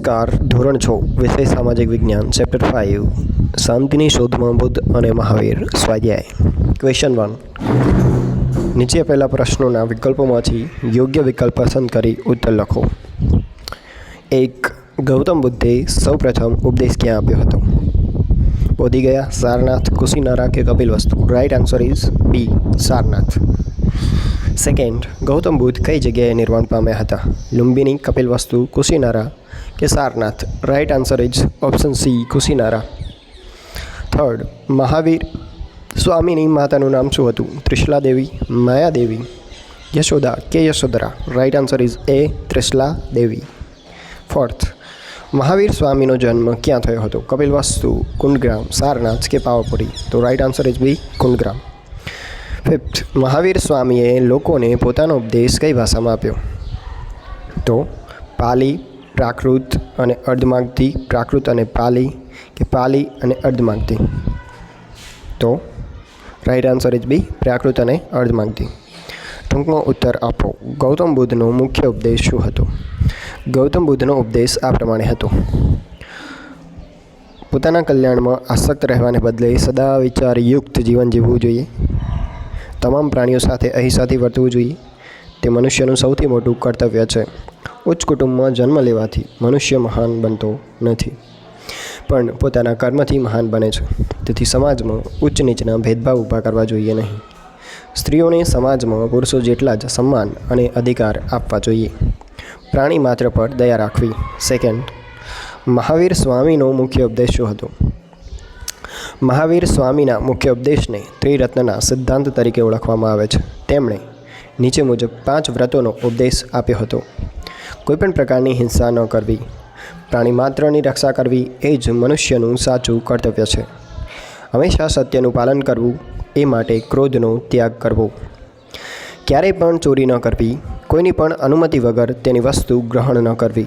નમસ્કાર. ધોરણ છ, વિષય સામાજિક વિજ્ઞાન ચેપ્ટર ફાઇવ શાંતિની શોધમાં બુદ્ધ અને મહાવીર. સ્વાધ્યાય. ક્વેશ્ચન વન નીચે પહેલા પ્રશ્નોના વિકલ્પોમાંથી યોગ્ય વિકલ્પ પસંદ કરી ઉત્તર લખો. એક, ગૌતમ બુદ્ધે સૌપ્રથમ ઉપદેશ ક્યાં આપ્યો હતો? બોધી ગયા, સારનાથ, કુશીનારા કે Kapilvastu? Right answer is B Sarnath. Second Gautam Buddha કઈ જગ્યાએ નિર્માણ પામ્યા હતા? લુંબિની કપિલવસ્તુ કુશીનારા કે Sarnath right answer is option C Kushinara third Mahavir. સ્વામીની માતાનું નામ શું હતું? ત્રિશલા દેવી માયા દેવી યશોદા કે Yashodhara right answer is A Trishala Devi fourth Mahavir સ્વામીનો જન્મ ક્યાં થયો હતો? કપિલવાસ્તુ, કુંડગ્રામ, સારનાથ કે પાવાપુરી? તો right answer is B Kundagram. Fifth Mahavir સ્વામીએ લોકોને પોતાનો ઉપદેશ કઈ ભાષામાં આપ્યો? તો પાલી પ્રાકૃત અને અર્ધમાગધી પ્રાકૃત અને પાલી, કે પાલી અને અર્ધમાગધી તો right answer is B Prakrit અને અર્ધમાગધી ટૂંકનો ઉત્તર આપો. ગૌતમ બુદ્ધનો મુખ્ય ઉપદેશ શું હતો? ગૌતમ બુદ્ધનો ઉપદેશ આ પ્રમાણે હતો. પોતાના કલ્યાણમાં આસક્ત રહેવાને બદલે સદા વિચારયુક્ત જીવન જીવવું જોઈએ. તમામ પ્રાણીઓ સાથે અહિંસાથી વર્તવું જોઈએ. તે મનુષ્યનું સૌથી મોટું કર્તવ્ય છે. ઉચ્ચ કુટુંબમાં જન્મ લેવાથી મનુષ્ય મહાન બનતો નથી, પણ પોતાના કર્મથી મહાન બને છે. તેથી સમાજમાં ઉચ્ચ નીચના ભેદભાવ ઊભા કરવા જોઈએ નહીં. સ્ત્રીઓને સમાજમાં પુરુષો જેટલા જ સન્માન અને અધિકાર આપવા જોઈએ. પ્રાણી માત્ર પર દયા રાખવી. સેકન્ડ મહાવીર સ્વામીનો મુખ્ય ઉપદેશ શું હતો? મહાવીર સ્વામીના મુખ્ય ઉપદેશને ત્રિરત્નના સિદ્ધાંત તરીકે ઓળખવામાં આવે છે. તેમણે નીચે મુજબ પાંચ વ્રતોનો ઉપદેશ આપ્યો હતો. કોઈપણ પ્રકારની હિંસા ન કરવી. પ્રાણી માત્રની રક્ષા કરવી એ જ મનુષ્યનું સાચું કર્તવ્ય છે. હંમેશા સત્યનું પાલન કરવું એ માટે ક્રોધનો ત્યાગ કરવો. ક્યારેય પણ ચોરી ન કરવી, કોઈની પણ અનુમતિ વગર તેની વસ્તુ ગ્રહણ ન કરવી.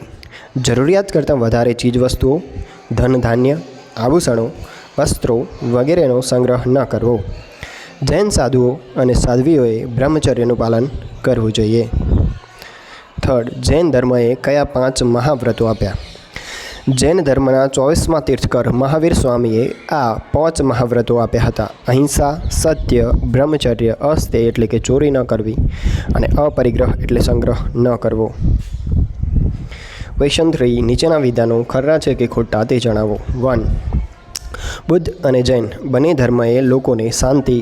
જરૂરિયાત કરતાં વધારે ચીજવસ્તુઓ ધન ધાન્ય આભૂષણો, વસ્ત્રો વગેરેનો સંગ્રહ ન કરવો. જૈન સાધુઓ અને સાધ્વીઓએ બ્રહ્મચર્યનું પાલન કરવું જોઈએ. થર્ડ જૈન ધર્મએ કયા પાંચ મહાવ્રતો આપ્યા? જૈન ધર્મના ચોવીસમાં તીર્થકર મહાવીર સ્વામીએ આ પાંચ મહાવ્રતો આપ્યા હતા. અહિંસા, સત્ય, બ્રહ્મચર્ય, અસ્તે એટલે કે ચોરી ન કરવી અને અપરિગ્રહ એટલે સંગ્રહ ન કરવો. ક્વેશ્ચન થ્રી નીચેના વિધાનો ખરા છે કે ખોટા તે જણાવો. વન. બુદ્ધ અને જૈન બંને ધર્મએ લોકોને શાંતિ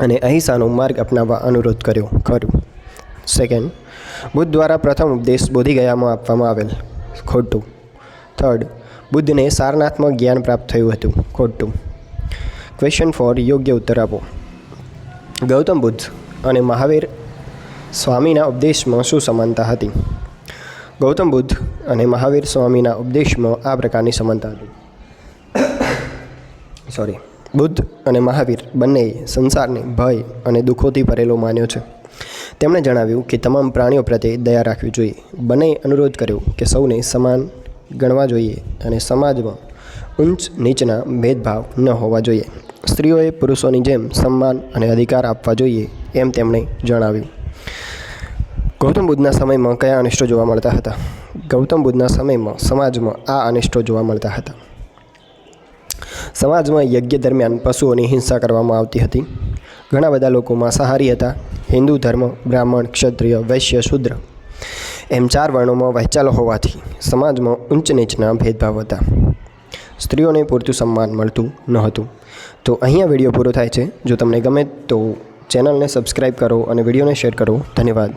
અને અહિંસાનો માર્ગ અપનાવવા અનુરોધ કર્યો. ખરું. સેકન્ડ બુદ્ધ દ્વારા પ્રથમ ઉપદેશ બોધિગયામાં આપવામાં આવેલ. ખોટું. થર્ડ બુદ્ધને સારનાત્મક જ્ઞાન પ્રાપ્ત થયું હતું. ખોટું. ક્વેશ્ચન ફોર યોગ્ય ઉત્તર આપો. ગૌતમ બુદ્ધ અને મહાવીર સ્વામીના ઉપદેશમાં શું સમાનતા હતી? ગૌતમ બુદ્ધ અને મહાવીર સ્વામીના ઉપદેશમાં આ પ્રકારની સમાનતા હતી. સોરી બુદ્ધ અને મહાવીર બંનેએ સંસારને ભય અને દુઃખોથી ભરેલો માન્યો છે. તેમણે જણાવ્યું કે તમામ પ્રાણીઓ પ્રત્યે દયા રાખવી જોઈએ. બંનેએ અનુરોધ કર્યો કે સૌને સમાન ગણવા જોઈએ અને સમાજમાં ઊંચ નીચના ભેદભાવ ન હોવા જોઈએ. સ્ત્રીઓએ પુરુષોની જેમ સન્માન અને અધિકાર આપવા જોઈએ એમ તેમણે જણાવ્યું. ગૌતમ બુદ્ધના સમયમાં કયા અનિષ્ટો જોવા મળતા હતા? ગૌતમ બુદ્ધના સમયમાં સમાજમાં આ અનિષ્ટો જોવા મળતા હતા. સમાજમાં યજ્ઞ દરમિયાન પશુઓની હિંસા કરવામાં આવતી હતી. ઘણા બધા લોકો માંસાહારી હતા. હિન્દુ ધર્મ, બ્રાહ્મણ, ક્ષત્રિય, વૈશ્ય, શૂદ્ર, એમ ચાર વર્ણોમાં વહેંચાયેલો હોવાથી સમાજમાં ઊંચ નીચના ભેદભાવ હતા. સ્ત્રીઓને પૂરતું સન્માન મળતું ન હતું. તો અહીંયા વીડિયો પૂરો થાય છે. જો તમને ગમે તો ચેનલને સબસ્ક્રાઈબ કરો અને વિડીયોને શેર કરો. ધન્યવાદ.